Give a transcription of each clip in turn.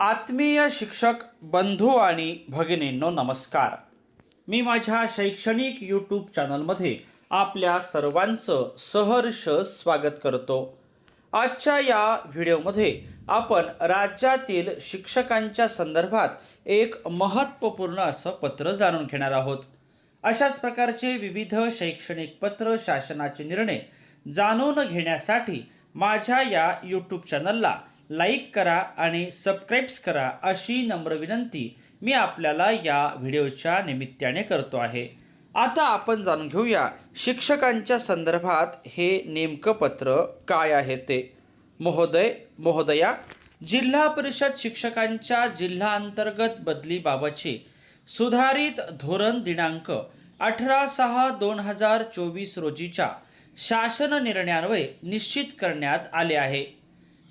आत्मीय शिक्षक बंधू आणि भगिनींनो नमस्कार. मी माझ्या शैक्षणिक यूट्यूब चॅनलमध्ये आपल्या सर्वांचं सहर्ष स्वागत करतो. आजच्या या व्हिडिओमध्ये आपण राज्यातील शिक्षकांच्या संदर्भात एक महत्त्वपूर्ण असं पत्र जाणून घेणार आहोत. अशाच प्रकारचे विविध शैक्षणिक पत्र शासनाचे निर्णय जाणून घेण्यासाठी माझ्या या यूट्यूब चॅनलला लाईक करा आणि सबस्क्राईब्स करा अशी नम्र विनंती मी आपल्याला या व्हिडिओच्या निमित्ताने करतो आहे. आता आपण जाणून घेऊया शिक्षकांच्या संदर्भात हे नेमकं पत्र काय आहे ते. महोदय महोदया जिल्हा परिषद शिक्षकांच्या जिल्हा अंतर्गत बदलीबाबतचे सुधारित धोरण दिनांक अठरा सहा दोन हजार चोवीस रोजीच्या शासन निर्णयान्वये निश्चित करण्यात आले आहे.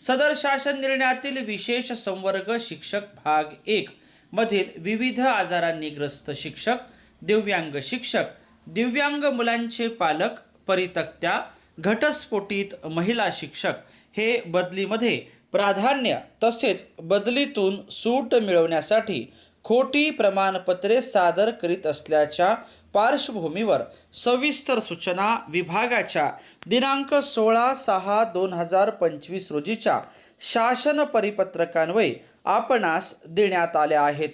सदर शासन निर्णयातील विशेष संवर्ग शिक्षक भाग एक मधील विविध आजारांनी ग्रस्त शिक्षक दिव्यांग शिक्षक दिव्यांग मुलांचे पालक परितक्त्या घटस्फोटित महिला शिक्षक हे बदलीमध्ये प्राधान्य तसेच बदलीतून सूट मिळवण्यासाठी खोटी प्रमाणपत्रे सादर करीत असल्याच्या पार्श्वभूमीवर सविस्तर सूचना विभागाच्या दिनांक सोळा सहा दोन हजार पंचवीस रोजीच्या शासन परिपत्रकान्वये आपणास देण्यात आल्या आहेत.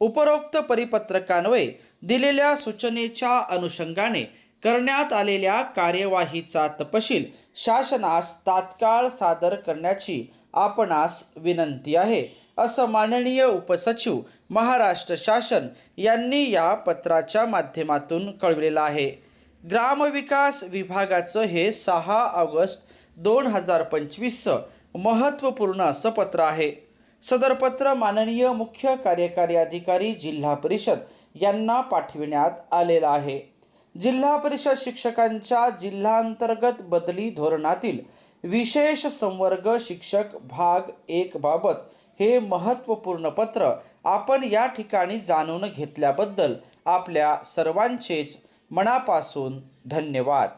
उपरोक्त परिपत्रकान्वये दिलेल्या सूचनेच्या अनुषंगाने करण्यात आलेल्या कार्यवाहीचा तपशील शासनास तात्काळ सादर करण्याची आपणास विनंती आहे असं माननीय उपसचिव महाराष्ट्र शासन यांनी या पत्राच्या माध्यमातून कळविलेलं आहे. ग्रामविकास विभागाचं हे सहा ऑगस्ट दोन हजार पंचवीसचं महत्त्वपूर्ण असं पत्र आहे. सदर पत्र माननीय मुख्य कार्यकारी अधिकारी जिल्हा परिषद यांना पाठविण्यात आलेलं आहे. जिल्हा परिषद शिक्षकांच्या जिल्हांतर्गत बदली धोरणातील विशेष संवर्ग शिक्षक भाग एक बाबत हे महत्त्वपूर्ण पत्र आपण या ठिकाणी जाणून घेतल्याबद्दल आपल्या सर्वांचेच मनापासून धन्यवाद.